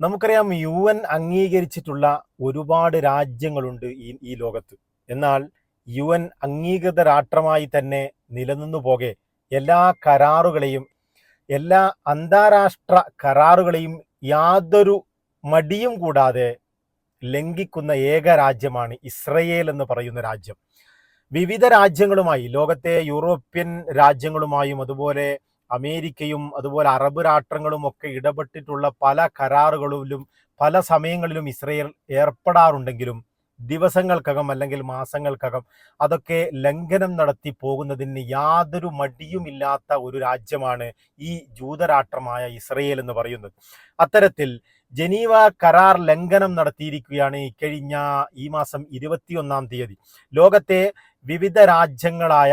നമുക്കറിയാം U N അംഗീകരിച്ചിട്ടുള്ള ഒരുപാട് രാജ്യങ്ങളുണ്ട് ഈ ഈ ലോകത്ത്. എന്നാൽ യു എൻ അംഗീകൃത രാഷ്ട്രമായി തന്നെ നിലനിന്നു പോകെ എല്ലാ കരാറുകളെയും എല്ലാ അന്താരാഷ്ട്ര കരാറുകളെയും യാതൊരു മടിയും കൂടാതെ ലംഘിക്കുന്ന ഏക രാജ്യമാണ് ഇസ്രയേൽ എന്ന് പറയുന്ന രാജ്യം. വിവിധ രാജ്യങ്ങളുമായി ലോകത്തെ യൂറോപ്യൻ രാജ്യങ്ങളുമായും അതുപോലെ അമേരിക്കയും അതുപോലെ അറബ് രാഷ്ട്രങ്ങളും ഒക്കെ ഇടപെട്ടിട്ടുള്ള പല കരാറുകളിലും പല സമയങ്ങളിലും ഇസ്രയേൽ ഏർപ്പെടാറുണ്ടെങ്കിലും ദിവസങ്ങൾക്കകം അല്ലെങ്കിൽ മാസങ്ങൾക്കകം അതൊക്കെ ലംഘനം നടത്തി പോകുന്നതിന് യാതൊരു മടിയുമില്ലാത്ത ഒരു രാജ്യമാണ് ഈ ജൂതരാഷ്ട്രമായ ഇസ്രയേൽ എന്ന് പറയുന്നത്. അത്തരത്തിൽ ജനീവ കരാർ ലംഘനം നടത്തിയിരിക്കുകയാണ് ഇക്കഴിഞ്ഞ ഈ മാസം ഇരുപത്തിയൊന്നാം തീയതി. ലോകത്തെ വിവിധ രാജ്യങ്ങളായ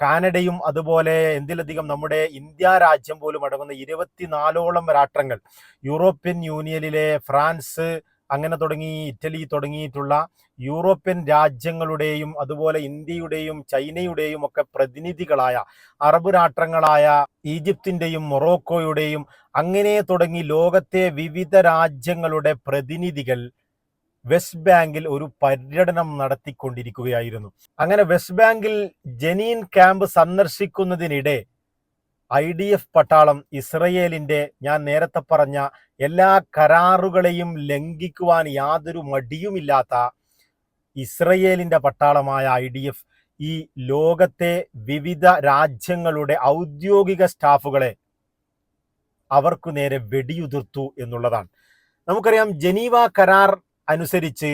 കാനഡയും അതുപോലെ എന്തിലധികം നമ്മുടെ ഇന്ത്യ രാജ്യം പോലും അടങ്ങുന്ന ഇരുപത്തിനാലോളം രാഷ്ട്രങ്ങൾ യൂറോപ്യൻ യൂണിയനിലെ ഫ്രാൻസ് അങ്ങനെ തുടങ്ങി ഇറ്റലി തുടങ്ങിയിട്ടുള്ള യൂറോപ്യൻ രാജ്യങ്ങളുടെയും അതുപോലെ ഇന്ത്യയുടെയും ചൈനയുടെയും ഒക്കെ പ്രതിനിധികളായ അറബ് രാഷ്ട്രങ്ങളായ ഈജിപ്തിന്റെയും മൊറോക്കോയുടെയും അങ്ങനെ തുടങ്ങി ലോകത്തെ വിവിധ രാജ്യങ്ങളുടെ പ്രതിനിധികൾ വെസ്റ്റ് ബാങ്കിൽ ഒരു പര്യടനം നടത്തിക്കൊണ്ടിരിക്കുകയായിരുന്നു. അങ്ങനെ വെസ്റ്റ് ബാങ്കിൽ ജനീൻ ക്യാമ്പ് സന്ദർശിക്കുന്നതിനിടെ ഐ ഡി എഫ് പട്ടാളം ഇസ്രയേലിന്റെ ഞാൻ നേരത്തെ പറഞ്ഞ എല്ലാ കരാറുകളെയും ലംഘിക്കുവാൻ യാതൊരു മടിയുമില്ലാത്ത ഇസ്രയേലിന്റെ പട്ടാളമായ ഐ ഡി എഫ് ഈ ലോകത്തെ വിവിധ രാജ്യങ്ങളുടെ ഔദ്യോഗിക സ്റ്റാഫുകളെ അവർക്കു നേരെ വെടിയുതിർത്തു എന്നുള്ളതാണ്. നമുക്കറിയാം ജനീവ കരാർ അനുസരിച്ച്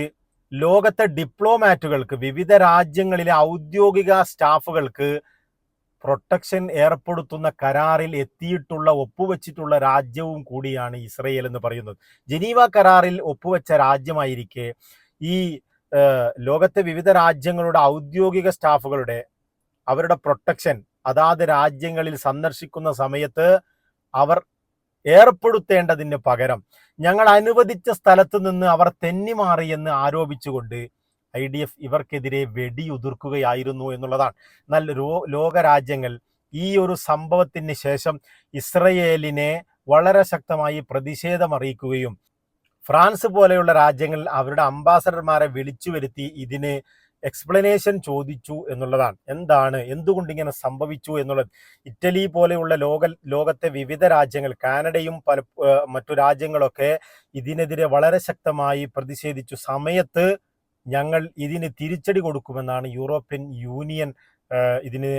ലോകത്തെ ഡിപ്ലോമാറ്റുകൾക്ക് വിവിധ രാജ്യങ്ങളിലെ ഔദ്യോഗിക സ്റ്റാഫുകൾക്ക് പ്രൊട്ടക്ഷൻ ഏർപ്പെടുത്തുന്ന കരാറിൽ എത്തിയിട്ടുള്ള ഒപ്പുവെച്ചിട്ടുള്ള രാജ്യവും കൂടിയാണ് ഇസ്രയേൽ എന്ന് പറയുന്നത്. ജനീവ കരാറിൽ ഒപ്പുവെച്ച രാജ്യമായിരിക്കെ ഈ ലോകത്തെ വിവിധ രാജ്യങ്ങളുടെ ഔദ്യോഗിക സ്റ്റാഫുകളുടെ അവരുടെ പ്രൊട്ടക്ഷൻ അതാത് രാജ്യങ്ങളിൽ സന്ദർശിക്കുന്ന സമയത്ത് അവർ ഏർപ്പെടുത്തേണ്ടതിന് പകരം ഞങ്ങൾ അനുവദിച്ച സ്ഥലത്ത് നിന്ന് അവർ തെന്നിമാറിയെന്ന് ആരോപിച്ചുകൊണ്ട് ഐ ഡി എഫ് ഇവർക്കെതിരെ വെടിയുതിർക്കുകയായിരുന്നു എന്നുള്ളതാണ്. എന്നാൽ ലോകരാജ്യങ്ങൾ ഈ ഒരു സംഭവത്തിന് ശേഷം ഇസ്രയേലിനെ വളരെ ശക്തമായി പ്രതിഷേധമറിയിക്കുകയും ഫ്രാൻസ് പോലെയുള്ള രാജ്യങ്ങൾ അവരുടെ അംബാസഡർമാരെ വിളിച്ചു വരുത്തി ഇതിന് എക്സ്പ്ലനേഷൻ ചോദിച്ചു എന്നുള്ളതാണ്. എന്താണ്? എന്തുകൊണ്ട് ഇങ്ങനെ സംഭവിച്ചു എന്നുള്ളത്. ഇറ്റലി പോലെയുള്ള ലോക ലോകത്തെ വിവിധ രാജ്യങ്ങൾ കാനഡയും പല മറ്റു രാജ്യങ്ങളൊക്കെ ഇതിനെതിരെ വളരെ ശക്തമായി പ്രതിഷേധിച്ചു. സമയത്ത് ഞങ്ങൾ ഇതിന് തിരിച്ചടി കൊടുക്കുമെന്നാണ് യൂറോപ്യൻ യൂണിയൻ ഇതിന്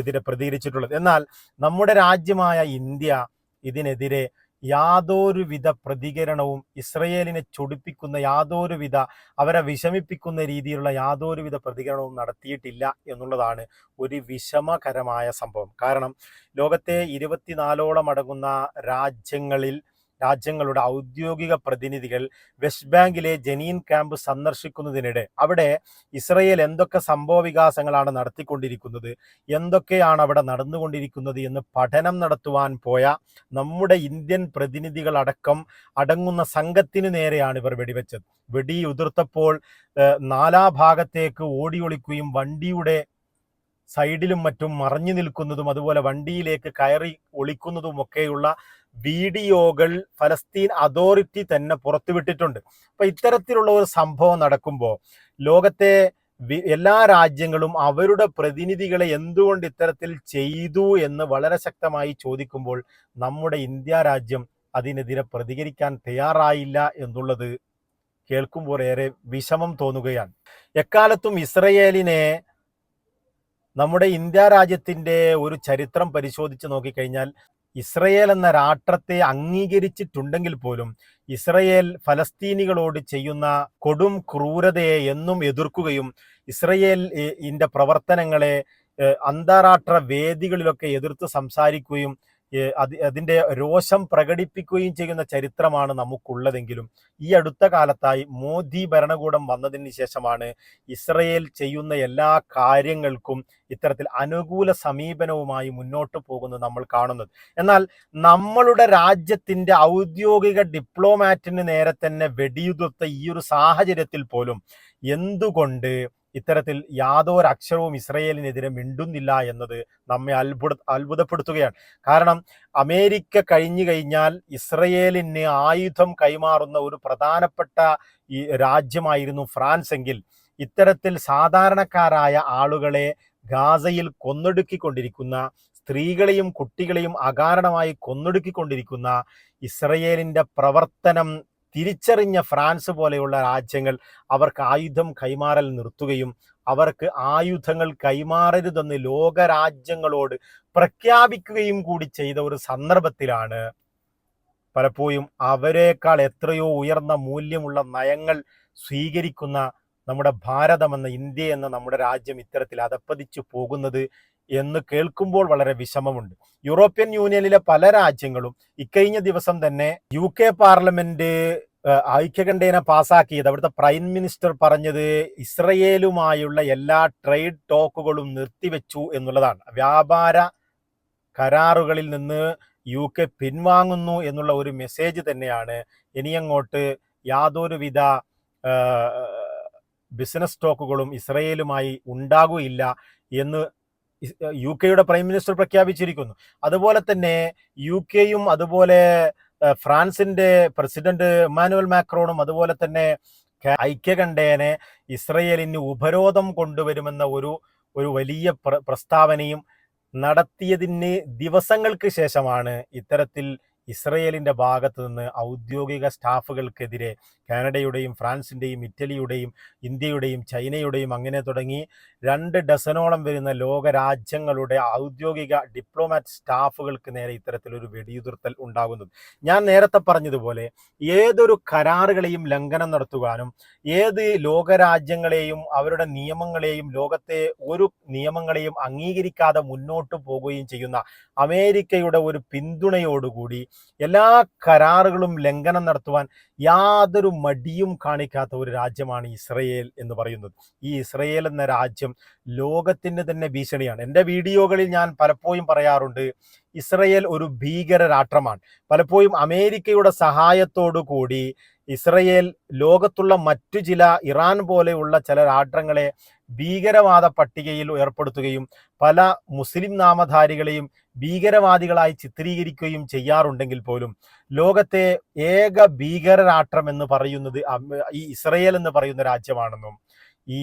എതിരെ പ്രതികരിച്ചിട്ടുള്ളത്. എന്നാൽ നമ്മുടെ രാജ്യമായ ഇന്ത്യ ഇതിനെതിരെ യാതൊരുവിധ പ്രതികരണവും ഇസ്രയേലിനെ ചൊടിപ്പിക്കുന്ന യാതൊരുവിധ അവരെ വിഷമിപ്പിക്കുന്ന രീതിയിലുള്ള യാതൊരുവിധ പ്രതികരണവും നടത്തിയിട്ടില്ല എന്നുള്ളതാണ് ഒരു വിഷമകരമായ സംഭവം. കാരണം ലോകത്തെ ഇരുപത്തിനാലോളം അടങ്ങുന്ന രാജ്യങ്ങളിൽ രാജ്യങ്ങളുടെ ഔദ്യോഗിക പ്രതിനിധികൾ വെസ്റ്റ് ബാങ്കിലെ ജനീൻ ക്യാമ്പ് സന്ദർശിക്കുന്നതിനിടെ അവിടെ ഇസ്രയേൽ എന്തൊക്കെ സംഭവ വികാസങ്ങളാണ് നടത്തിക്കൊണ്ടിരിക്കുന്നത് എന്തൊക്കെയാണ് അവിടെ നടന്നുകൊണ്ടിരിക്കുന്നത് എന്ന് പഠനം നടത്തുവാൻ പോയ നമ്മുടെ ഇന്ത്യൻ പ്രതിനിധികളടക്കം അടങ്ങുന്ന സംഘത്തിന് നേരെയാണ് ഇവർ വെടിവെച്ചത്. വെടി ഉതിർത്തപ്പോൾ നാലാഭാഗത്തേക്ക് ഭാഗത്തേക്ക് ഒളിക്കുകയും വണ്ടിയുടെ സൈഡിലും മറ്റും മറഞ്ഞു നിൽക്കുന്നതും അതുപോലെ വണ്ടിയിലേക്ക് കയറി ഒളിക്കുന്നതും ഒളിക്കുന്നതുമൊക്കെയുള്ള വീഡിയോകൾ ഫലസ്തീൻ അതോറിറ്റി തന്നെ പുറത്തുവിട്ടിട്ടുണ്ട്. അപ്പൊ ഇത്തരത്തിലുള്ള ഒരു സംഭവം നടക്കുമ്പോൾ ലോകത്തെ എല്ലാ രാജ്യങ്ങളും അവരുടെ പ്രതിനിധികളെ എന്തുകൊണ്ട് ഇത്തരത്തിൽ ചെയ്തു എന്ന് വളരെ ശക്തമായി ചോദിക്കുമ്പോൾ നമ്മുടെ ഇന്ത്യ രാജ്യം അതിനെതിരെ പ്രതികരിക്കാൻ തയ്യാറായില്ല എന്നുള്ളത് കേൾക്കുമ്പോൾ ഏറെ വിഷമം തോന്നുകയാണ്. എക്കാലത്തും ഇസ്രയേലിനെ നമ്മുടെ ഇന്ത്യ രാജ്യത്തിന്റെ ഒരു ചരിത്രം പരിശോധിച്ച് നോക്കിക്കഴിഞ്ഞാൽ ഇസ്രയേൽ എന്ന രാഷ്ട്രത്തെ അംഗീകരിച്ചിട്ടുണ്ടെങ്കിൽ പോലും ഇസ്രയേൽ ഫലസ്തീനികളോട് ചെയ്യുന്ന കൊടും ക്രൂരതയെ എന്നും എതിർക്കുകയും ഇസ്രയേൽ ഇന്റെ പ്രവർത്തനങ്ങളെ അന്താരാഷ്ട്ര വേദികളിലൊക്കെ എതിർത്ത് സംസാരിക്കുകയും അതിന്റെ രോഷം പ്രകടിപ്പിക്കുകയും ചെയ്യുന്ന ചരിത്രമാണ് നമുക്കുള്ളതെങ്കിലും. ഈ അടുത്ത കാലത്തായി മോദി ഭരണകൂടം വന്നതിന് ശേഷമാണ് ഇസ്രയേൽ ചെയ്യുന്ന എല്ലാ കാര്യങ്ങൾക്കും ഇത്തരത്തിൽ അനുകൂല സമീപനവുമായി മുന്നോട്ട് പോകുന്നത് നമ്മൾ കാണുന്നത്. എന്നാൽ നമ്മളുടെ രാജ്യത്തിന്റെ ഔദ്യോഗിക ഡിപ്ലോമാറ്റിന് നേരെ തന്നെ വെടിയുതിർത്ത ഈ ഒരു സാഹചര്യത്തിൽ പോലും എന്തുകൊണ്ട് ഇത്തരത്തിൽ യാതൊരു അക്ഷരവും ഇസ്രയേലിനെതിരെ മിണ്ടുന്നില്ല എന്നത് നമ്മെ അത്ഭുത അത്ഭുതപ്പെടുത്തുകയാണ്. കാരണം അമേരിക്ക കഴിഞ്ഞു കഴിഞ്ഞാൽ ഇസ്രയേലിന് ആയുധം കൈമാറുന്ന ഒരു പ്രധാനപ്പെട്ട ഈ രാജ്യമായിരുന്നു ഫ്രാൻസ് എങ്കിൽ ഇത്തരത്തിൽ സാധാരണക്കാരായ ആളുകളെ ഗാസയിൽ കൊന്നൊടുക്കിക്കൊണ്ടിരിക്കുന്ന സ്ത്രീകളെയും കുട്ടികളെയും അകാരണമായി കൊന്നൊടുക്കിക്കൊണ്ടിരിക്കുന്ന ഇസ്രയേലിന്റെ പ്രവർത്തനം തിരിച്ചറിഞ്ഞ ഫ്രാൻസ് പോലെയുള്ള രാജ്യങ്ങൾ അവർക്ക് ആയുധം കൈമാറൽ നിർത്തുകയും അവർക്ക് ആയുധങ്ങൾ കൈമാറരുതെന്ന് ലോകരാജ്യങ്ങളോട് പ്രഖ്യാപിക്കുകയും കൂടി ചെയ്ത ഒരു സന്ദർഭത്തിലാണ് പലപ്പോഴും അവരെക്കാൾ എത്രയോ ഉയർന്ന മൂല്യമുള്ള നയങ്ങൾ സ്വീകരിക്കുന്ന നമ്മുടെ ഭാരതമെന്ന ഇന്ത്യ എന്ന നമ്മുടെ രാജ്യം ഇത്തരത്തിൽ അതപ്പതിച്ചു പോകുന്നത് എന്ന് കേൾക്കുമ്പോൾ വളരെ വിഷമമുണ്ട്. യൂറോപ്യൻ യൂണിയനിലെ പല രാജ്യങ്ങളും ഇക്കഴിഞ്ഞ ദിവസം തന്നെ യു കെ പാർലമെന്റ് ഐക്യകണ്ഠേന പാസാക്കിയത്. അവിടുത്തെ പ്രൈം മിനിസ്റ്റർ പറഞ്ഞത് ഇസ്രയേലുമായുള്ള എല്ലാ ട്രേഡ് ടോക്കുകളും നിർത്തിവെച്ചു എന്നുള്ളതാണ്. വ്യാപാര കരാറുകളിൽ നിന്ന് യു കെ പിൻവാങ്ങുന്നു എന്നുള്ള ഒരു മെസ്സേജ് തന്നെയാണ് ഇനിയങ്ങോട്ട് യാതൊരുവിധ ബിസിനസ് ടോക്കുകളും ഇസ്രയേലുമായി ഉണ്ടാകുകയില്ല എന്ന് യു കെയുടെ പ്രൈം മിനിസ്റ്റർ പ്രഖ്യാപിച്ചിരിക്കുന്നു. അതുപോലെ തന്നെ യു കെയും അതുപോലെ ഫ്രാൻസിന്റെ പ്രസിഡന്റ് ഇമ്മാനുവൽ മാക്രോണും അതുപോലെ തന്നെ ഐക്യകണ്ഠേനെ ഇസ്രയേലിന് ഉപരോധം കൊണ്ടുവരുമെന്ന ഒരു ഒരു വലിയ പ്ര- പ്രസ്താവനയും നടത്തിയതിന് ദിവസങ്ങൾക്ക് ശേഷമാണ് ഇത്തരത്തിൽ ഇസ്രയേലിന്റെ ഭാഗത്ത് നിന്ന് ഔദ്യോഗിക സ്റ്റാഫുകൾക്കെതിരെ കാനഡയുടെയും ഫ്രാൻസിന്റെയും ഇറ്റലിയുടെയും ഇന്ത്യയുടെയും ചൈനയുടെയും അങ്ങനെ തുടങ്ങി രണ്ട് ഡസനോളം വരുന്ന ലോകരാജ്യങ്ങളുടെ ഔദ്യോഗിക ഡിപ്ലോമാറ്റ് സ്റ്റാഫുകൾക്ക് നേരെ ഇത്തരത്തിലൊരു വെടിയുതിർത്തൽ ഉണ്ടാകുന്നത് ഞാൻ നേരത്തെ പറഞ്ഞതുപോലെ ഏതൊരു കരാറുകളെയും ലംഘനം നടത്തുവാനും ഏത് ലോകരാജ്യങ്ങളെയും അവരുടെ നിയമങ്ങളെയും ലോകത്തെ ഒരു നിയമങ്ങളെയും അംഗീകരിക്കാതെ മുന്നോട്ട് പോകുകയും ചെയ്യുന്ന അമേരിക്കയുടെ ഒരു പിന്തുണയോടുകൂടി എല്ലാ കരാറുകളും ലംഘനം നടത്തുവാൻ യാതൊരു മടിയും കാണിക്കാത്ത ഒരു രാജ്യമാണ് ഇസ്രയേൽ എന്ന് പറയുന്നത്. ഈ ഇസ്രയേൽ എന്ന രാജ്യം ലോകത്തിന് തന്നെ ഭീഷണിയാണ്. എന്റെ വീഡിയോകളിൽ ഞാൻ പലപ്പോഴും പറയാറുണ്ട് ഇസ്രയേൽ ഒരു ഭീകര രാഷ്ട്രമാണ് പലപ്പോഴും അമേരിക്കയുടെ സഹായത്തോടു കൂടി ഇസ്രയേൽ ലോകത്തുള്ള മറ്റു ചില ഇറാൻ പോലെയുള്ള ചില രാഷ്ട്രങ്ങളെ ഭീകരവാദ പട്ടികയിൽ ഏർപ്പെടുത്തുകയും പല മുസ്ലിം നാമധാരികളെയും ഭീകരവാദികളായി ചിത്രീകരിക്കുകയും ചെയ്യാറുണ്ടെങ്കിൽ പോലും ലോകത്തെ ഏക ഭീകര രാഷ്ട്രം എന്ന് പറയുന്നത് ഈ ഇസ്രയേൽ എന്ന് പറയുന്ന രാജ്യമാണെന്നും ഈ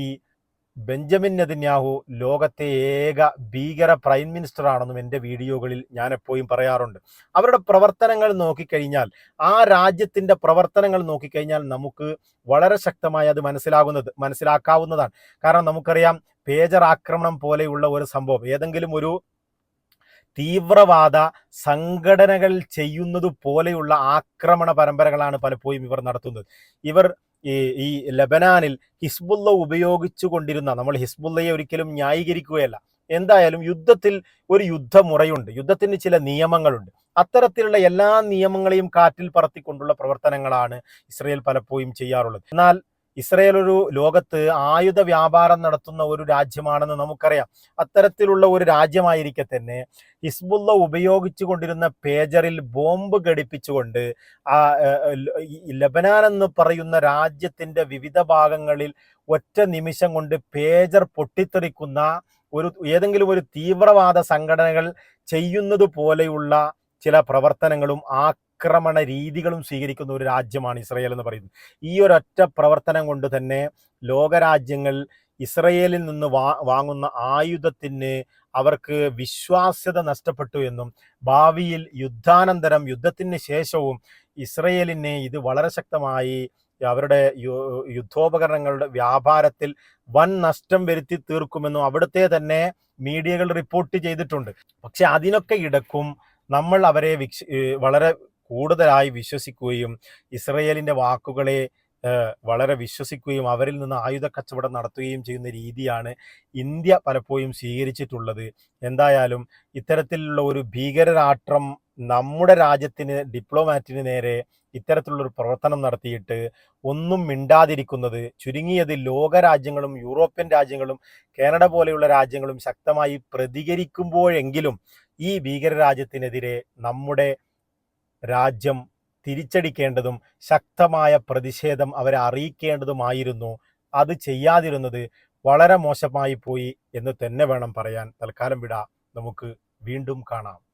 ബെഞ്ചമിൻ നെതിന്യാഹു ലോകത്തെ ഏക ഭീകര പ്രൈം മിനിസ്റ്റർ ആണെന്നും എന്റെ വീഡിയോകളിൽ ഞാൻ എപ്പോഴും പറയാറുണ്ട്. അവരുടെ പ്രവർത്തനങ്ങൾ നോക്കിക്കഴിഞ്ഞാൽ ആ രാജ്യത്തിന്റെ പ്രവർത്തനങ്ങൾ നോക്കിക്കഴിഞ്ഞാൽ നമുക്ക് വളരെ ശക്തമായി അത് മനസ്സിലാകുന്നത് മനസ്സിലാക്കാവുന്നതാണ്. കാരണം നമുക്കറിയാം പേജർ ആക്രമണം പോലെയുള്ള ഒരു സംഭവം ഏതെങ്കിലും ഒരു തീവ്രവാദ സംഘടനകൾ ചെയ്യുന്നത് പോലെയുള്ള ആക്രമണ പരമ്പരകളാണ് പലപ്പോഴും ഇവർ നടത്തുന്നത്. ഇവർ ഈ ഈ ലബനാനിൽ ഹിസ്ബുള്ള ഉപയോഗിച്ചു കൊണ്ടിരുന്ന നമ്മൾ ഹിസ്ബുള്ളയെ ഒരിക്കലും ന്യായീകരിക്കുകയല്ല. എന്തായാലും യുദ്ധത്തിൽ ഒരു യുദ്ധമുറയുണ്ട്. യുദ്ധത്തിന് ചില നിയമങ്ങളുണ്ട്. അത്തരത്തിലുള്ള എല്ലാ നിയമങ്ങളെയും കാറ്റിൽ പറത്തിക്കൊണ്ടുള്ള പ്രവർത്തനങ്ങളാണ് ഇസ്രയേൽ പലപ്പോഴും ചെയ്യാറുള്ളത്. എന്നാൽ ഇസ്രയേൽ ഒരു ലോകത്ത് ആയുധ വ്യാപാരം നടത്തുന്ന ഒരു രാജ്യമാണെന്ന് നമുക്കറിയാം. അത്തരത്തിലുള്ള ഒരു രാജ്യമായിരിക്കെ തന്നെ ഹിസ്ബുള്ള ഉപയോഗിച്ചു കൊണ്ടിരുന്ന പേജറിൽ ബോംബ് ഘടിപ്പിച്ചുകൊണ്ട് ആ ലബനാൻ എന്ന് പറയുന്ന രാജ്യത്തിന്റെ വിവിധ ഭാഗങ്ങളിൽ ഒറ്റ നിമിഷം കൊണ്ട് പേജർ പൊട്ടിത്തെറിക്കുന്ന ഒരു ഏതെങ്കിലും ഒരു തീവ്രവാദ സംഘടനകൾ ചെയ്യുന്നത് പോലെയുള്ള ചില പ്രവർത്തനങ്ങളും ആക്രമണ രീതികളും സ്വീകരിക്കുന്ന ഒരു രാജ്യമാണ് ഇസ്രയേൽ എന്ന് പറയുന്നത്. ഈ ഒരൊറ്റ പ്രവർത്തനം കൊണ്ട് തന്നെ ലോകരാജ്യങ്ങൾ ഇസ്രയേലിൽ നിന്ന് വാ വാങ്ങുന്ന ആയുധത്തിന് അവർക്ക് വിശ്വാസ്യത നഷ്ടപ്പെട്ടു എന്നും ഭാവിയിൽ യുദ്ധാനന്തരം യുദ്ധത്തിന് ശേഷവും ഇസ്രയേലിനെ ഇത് വളരെ ശക്തമായി അവരുടെ യുദ്ധോപകരണങ്ങളുടെ വ്യാപാരത്തിൽ വൻ നഷ്ടം വരുത്തി തീർക്കുമെന്നും അവിടുത്തെ തന്നെ മീഡിയകൾ റിപ്പോർട്ട് ചെയ്തിട്ടുണ്ട്. പക്ഷെ അതിനൊക്കെ ഇടക്കും നമ്മൾ അവരെ വളരെ കൂടുതലായി വിശ്വസിക്കുകയും ഇസ്രയേലിന്റെ വാക്കുകളെ വളരെ വിശ്വസിക്കുകയും അവരിൽ നിന്ന് ആയുധ കച്ചവടം നടത്തുകയും ചെയ്യുന്ന രീതിയാണ് ഇന്ത്യ പലപ്പോഴും സ്വീകരിച്ചിട്ടുള്ളത്. എന്തായാലും ഇത്തരത്തിലുള്ള ഒരു ഭീകരരാഷ്ട്രം നമ്മുടെ രാജ്യത്തിന് ഡിപ്ലോമാറ്റിന് നേരെ ഇത്തരത്തിലുള്ളൊരു പ്രവർത്തനം നടത്തിയിട്ട് ഒന്നും മിണ്ടാതിരിക്കുന്നത് ചുരുങ്ങിയത് ലോകരാജ്യങ്ങളും യൂറോപ്യൻ രാജ്യങ്ങളും കാനഡ പോലെയുള്ള രാജ്യങ്ങളും ശക്തമായി പ്രതികരിക്കുമ്പോഴെങ്കിലും ഈ ഭീകരരാജ്യത്തിനെതിരെ നമ്മുടെ രാജ്യം തിരിച്ചടിക്കേണ്ടതും ശക്തമായ പ്രതിഷേധം അവരെ അറിയിക്കേണ്ടതുമായിരുന്നു. അത് ചെയ്യാതിരുന്നത് വളരെ മോശമായി പോയി എന്ന് തന്നെ വേണം പറയാൻ. തൽക്കാലം വിട. നമുക്ക് വീണ്ടും കാണാം.